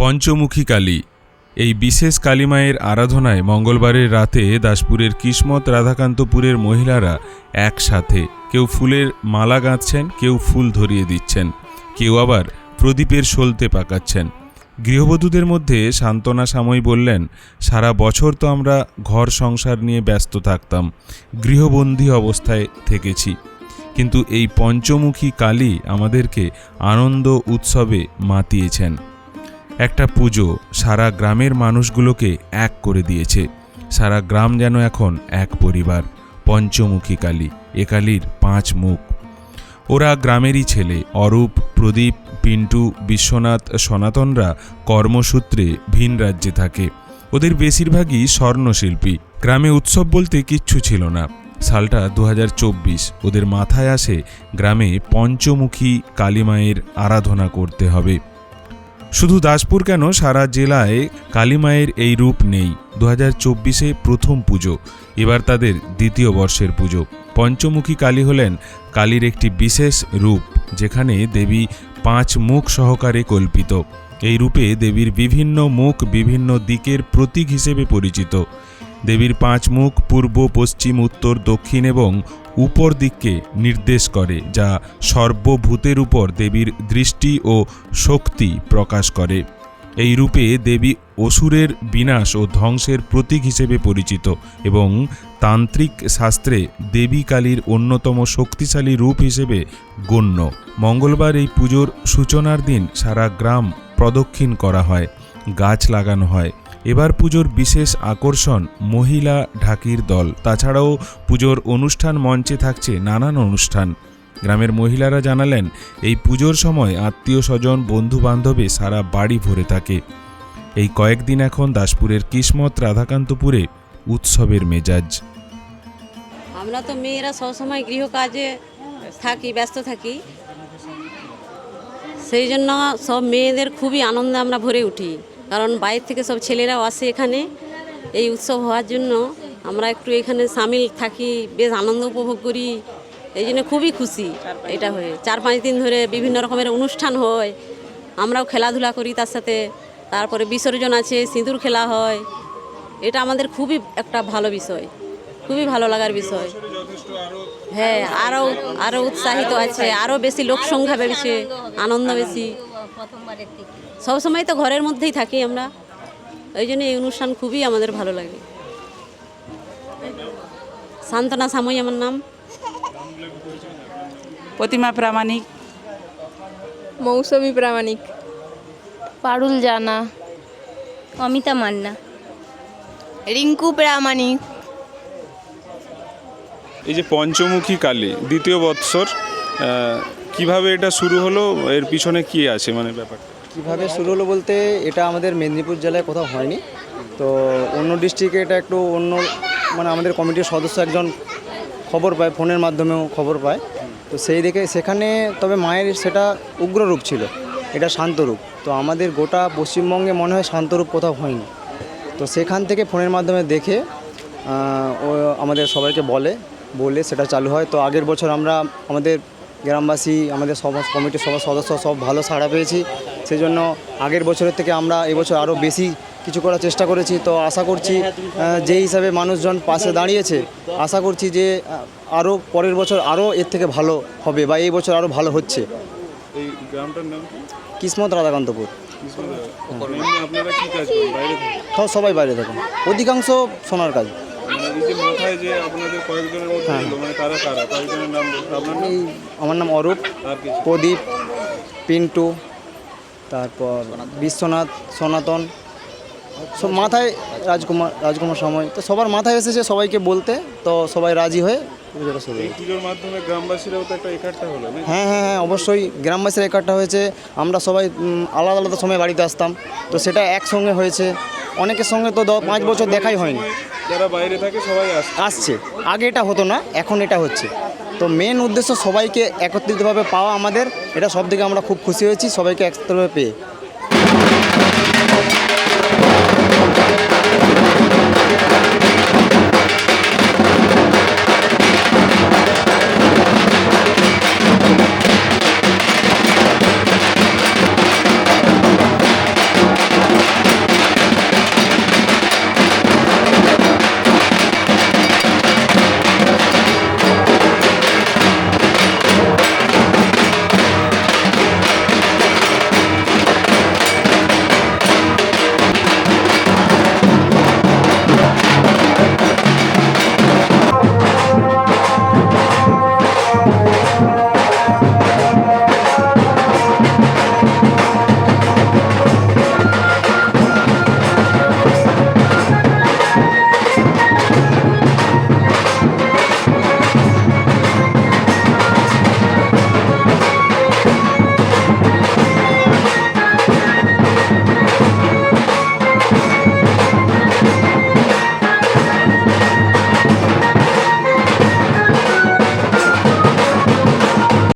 পঞ্চমুখী কালী। এই বিশেষ কালীমায়ের আরাধনায় মঙ্গলবারের রাতে দাসপুরের কিসমত রাধাকান্তপুরের মহিলারা একসাথে কেউ ফুলের মালা গাঁথছেন, কেউ ফুল ধরিয়ে দিচ্ছেন, কেউ আবার প্রদীপের সলতে পাকাচ্ছেন। গৃহবধূদের মধ্যে সান্ত্বনা সাময়ী বললেন, সারা বছর তো আমরা ঘর সংসার নিয়ে ব্যস্ত থাকতাম, গৃহবন্দী অবস্থায় থেকেছি। কিন্তু এই পঞ্চমুখী কালী আমাদেরকে আনন্দ উৎসবে মাতিয়েছেন। একটা পুজো সারা গ্রামের মানুষগুলোকে এক করে দিয়েছে। সারা গ্রাম যেন এখন এক পরিবার, পঞ্চমুখী কালী, এ কালীর পাঁচ মুখ। ওরা গ্রামেরই ছেলে, অরূপ, প্রদীপ, পিন্টু, বিশ্বনাথ, সনাতনরা কর্মসূত্রে ভিন রাজ্যে থাকে। ওদের বেশিরভাগই স্বর্ণশিল্পী। গ্রামে উৎসব বলতে কিচ্ছু ছিল না। সালটা দু হাজার চব্বিশ, ওদের মাথায় আসে গ্রামে পঞ্চমুখী কালীমায়ের আরাধনা করতে হবে। শুধু দাসপুর কেন সারা জেলায় কালীমায়ের এই রূপ নেই? দু হাজার চব্বিশে প্রথম পুজো, এবার তাদের দ্বিতীয় বর্ষের পুজো। পঞ্চমুখী কালী হলেন কালীর একটি বিশেষ রূপ, যেখানে দেবী পাঁচ মুখ সহকারে কল্পিত। এই রূপে দেবীর বিভিন্ন মুখ বিভিন্ন দিকের প্রতীক হিসেবে পরিচিত। দেবীর পাঁচ মুখ পূর্ব, পশ্চিম, উত্তর, দক্ষিণ এবং উপর দিককে নির্দেশ করে, যা সর্বভূতের উপর দেবীর দৃষ্টি ও শক্তি প্রকাশ করে। এই রূপে দেবী অসুরের বিনাশ ও ধ্বংসের প্রতীক হিসেবে পরিচিত এবং তান্ত্রিক শাস্ত্রে দেবী কালীর অন্যতম শক্তিশালী রূপ হিসেবে গণ্য। মঙ্গলবার এই পুজোর সূচনার দিন সারা গ্রাম প্রদক্ষিণ করা হয়, গাছ লাগানো হয় এবার পুজোর বিশেষ আকর্ষণ মহিলা ঢাকির দল। তাছাড়াও পুজোর অনুষ্ঠান মঞ্চে থাকছে নানান অনুষ্ঠান। গ্রামের মহিলারা জানালেন, এই পুজোর সময় আত্মীয় স্বজন বন্ধু বান্ধবে সারা বাড়ি ভরে থাকে। এই কয়েকদিন এখন দাসপুরের কিসমত রাধাকান্তপুরে উৎসবের মেজাজ। আমরা তো মেয়েরা সবসময় গৃহকাজে থাকি, ব্যস্ত থাকি। সেই জন্য সব মেয়েদের খুবই আনন্দে আমরা ভরে উঠি। কারণ বাইরে থেকে সব ছেলেরাও আসে এখানে। এই উৎসব হওয়ার জন্য আমরা একটু এখানে সামিল থাকি, বেশ আনন্দ উপভোগ করি। এই জন্য খুবই খুশি এটা হয়ে। চার পাঁচ দিন ধরে বিভিন্ন রকমের অনুষ্ঠান হয়। আমরাও খেলাধুলা করি তার সাথে। তারপরে বিসর্জন আছে, সিঁদুর খেলা হয়। এটা আমাদের খুবই একটা ভালো বিষয়। খুবই ভালো লাগার বিষয়। হ্যাঁ আরও আরও উৎসাহিত আছে, আরও বেশি লোক সংখ্যা বেড়েছে, আনন্দ বেশি। সবসময় তো ঘরের মধ্যেই থাকি আমরা। ওই জন্য এই অনুষ্ঠান খুবই আমাদের ভালো লাগে। সান্ত্বনা সাময়ী আমার নাম। প্রতিমা প্রামাণিক। মৌসুমী প্রামাণিক। পারুল জানা। অমিতা মান্না। রিঙ্কু প্রামাণিক। এই যে পঞ্চমুখী কালী দ্বিতীয় বৎসর কীভাবে এটা শুরু হলো? এর পিছনে কি আছে মানে ব্যাপারটা? কীভাবে শুরু হলো বলতে এটা আমাদের মেদিনীপুর জেলায় কোথাও হয়নি। তো অন্য ডিস্ট্রিক্টে এটা একটু অন্য মানে আমাদের কমিটির সদস্য একজন খবর পায়, ফোনের মাধ্যমেও খবর পায়। তো সেই দেখে সেখানে তবে মায়ের সেটা উগ্র রূপ ছিল, এটা শান্ত রূপ তো আমাদের গোটা পশ্চিমবঙ্গে মনে হয় শান্ত রূপ কোথাও হয়নি। তো সেখান থেকে ফোনের মাধ্যমে দেখে ও আমাদের সবাইকে বলে বলে সেটা চালু হয়। তো আগের বছর আমরা আমাদের গ্রামবাসী আমাদের সব কমিটির সবার সদস্য সব ভালো সাড়া পেয়েছি। সেই জন্য আগের বছরের থেকে আমরা এবছর আরও বেশি কিছু করার চেষ্টা করেছি। তো আশা করছি যে হিসাবে মানুষজন পাশে দাঁড়িয়েছে আশা করছি যে আরও পরের বছর আরও এর থেকে ভালো হবে বা এই বছর আরও ভালো হচ্ছে। এই গ্রামটার নাম কিসমত রাধাকান্তপুর? সব সবাই বাইরে থাকুন। অধিকাংশ সোনার কাজ। যে আপনাদের কয়েকজনের মধ্যে মানে তারা কারা কয়েকজনের নাম আপনার নাম? আমার নাম অরূপ প্রদীপ পিন্টু তারপর বিশ্বনাথ সনাতন সব মাথায় রাজকুমার রাজকুমার সময়। তো সবার মাথায় এসেছে সবাইকে বলতে তো সবাই রাজি হয়ে পুজোটা শুরু পুজোর মাধ্যমে গ্রামবাসীরাও তো একটা হলো হ্যাঁ হ্যাঁ হ্যাঁ অবশ্যই গ্রামবাসীর একাঠটা হয়েছে। আমরা সবাই আলাদা আলাদা সময় বাড়িতে আসতাম। তো সেটা একসঙ্গে হয়েছে। অনেকের সঙ্গে তো পাঁচ বছর দেখাই হয়নি। যারা বাইরে থাকে সবাই আসছে। আগে এটা হতো না এখন এটা হচ্ছে। তো মেন উদ্দেশ্য সবাইকে একত্রিতভাবে পাওয়া আমাদের। এটা সব থেকে আমরা খুব খুশি হয়েছি সবাইকে একত্রিতভাবে পেয়ে।